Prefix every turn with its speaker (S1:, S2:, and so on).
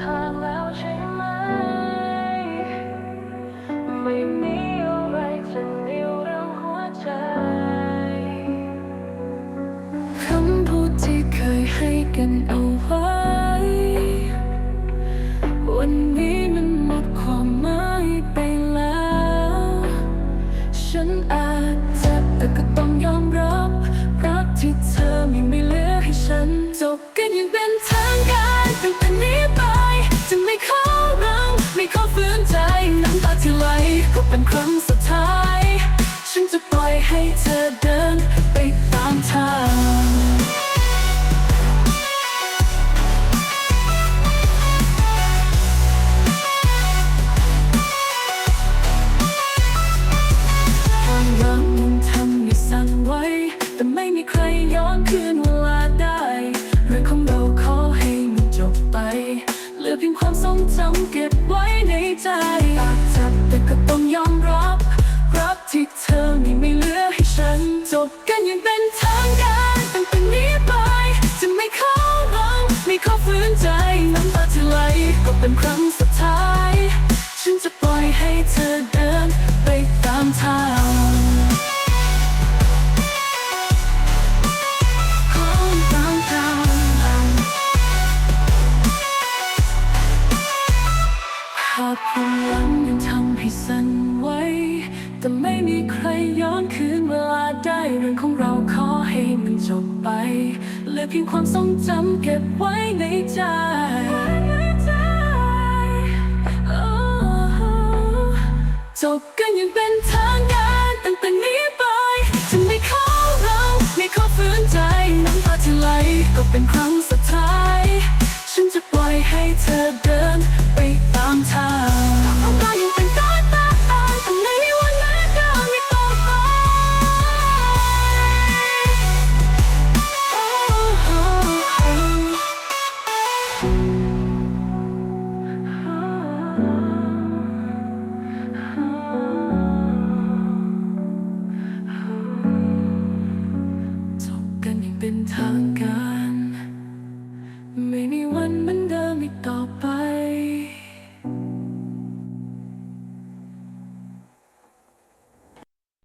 S1: ทางแล้วใช่ไหม ไม่มีอะไรจะนิวเรื่องหัวใจคำพูดที่เคยให้กันเอาไว้ วันนี้มันหมดความหมายไปแล้ว ฉันอาจเจ็บแต่ก็ต้องยอมรับ รักที่เธอไม่ไม่เหลือให้ฉัน จบกันอย่างเป็นทางการตั้งแต่นี้ไป จะไม่ขอร้องไม่ขอฝืนใจน้ำตาที่ไหลก็เป็นครั้งสุดท้าย ฉันจะปล่อยให้เธอเดิน อเพียงความทรงจำเก็บไว้ในใจปากจับแต่ก็ต้องยอมรับ รับที่เธอไม่ไม่เหลือให้ฉัน จบกันอย่างเป็นทางการตั้งแต่นี้ไป จะไม่ขอร้องไม่ขอฝืนใจน้ำตาที่ไหลก็เป็นครั้งสุดท้าย ฉันจะปล่อยให้เธอได้ พความหลังยังทำให้สั่นไหวแต่ไม่มีใครย้อนคืนเวลาได้เรื่องของเราขอให้มันจบไปเหลือเพียงความทรงจำเก็บไว้ในใจจบกันย่างเป็นทางการตั้งแต่นี้ไปจะไม่ขอร้องไม่ขอฝืนใจน้ำตาที่ไหลก็เป็นครั้ง เป็นทางการ